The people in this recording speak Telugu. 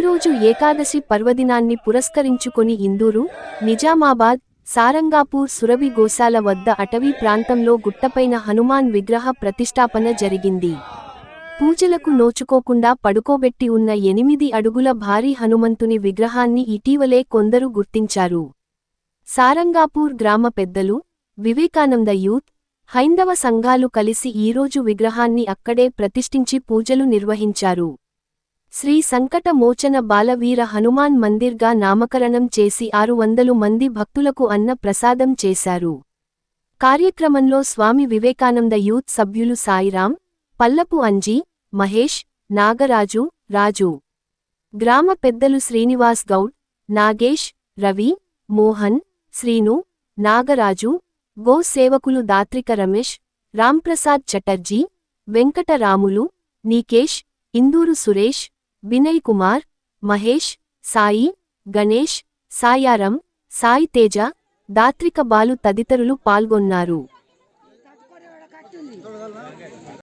ఈరోజు ఏకాదశి పర్వదినాన్ని పురస్కరించుకొని ఇందూరు నిజామాబాద్ సారంగాపూర్ సురభి గోశాల వద్ద అటవీ ప్రాంతంలో గుట్టపైన హనుమాన్ విగ్రహ ప్రతిష్టాపన జరిగింది. పూజలకు నోచుకోకుండా పడుకోబెట్టి ఉన్న ఎనిమిది అడుగుల భారీ హనుమంతుని విగ్రహాన్ని ఇటీవలే కొందరు గుర్తించారు. సారంగాపూర్ గ్రామ పెద్దలు వివేకానంద యూత్ హైందవ సంఘాలు కలిసి ఈరోజు విగ్రహాన్ని అక్కడే ప్రతిష్ఠించి పూజలు నిర్వహించారు. శ్రీ సంకట మోచన బాలవీర హనుమాన్ మందిర్గా నామకరణం చేసి ఆరు వందలు మంది భక్తులకు అన్న ప్రసాదం చేశారు. కార్యక్రమంలో స్వామి వివేకానంద యూత్ సభ్యులు సాయిరాం పల్లపు అంజీ మహేష్ నాగరాజు రాజు. గ్రామ పెద్దలు శ్రీనివాస్ గౌడ్ నాగేష్ రవి మోహన్ శ్రీను నాగరాజు గో సేవకులు దాత్రిక రమేష్ రాంప్రసాద్ చటర్జీ వెంకటరాములు నీకేష్ ఇందూరు సురేష్ వినయ్ కుమార్ మహేష్ సాయి గణేష్ సాయారం సాయి తేజ దాత్రిక బాలు తదితరులు పాల్గొన్నారు.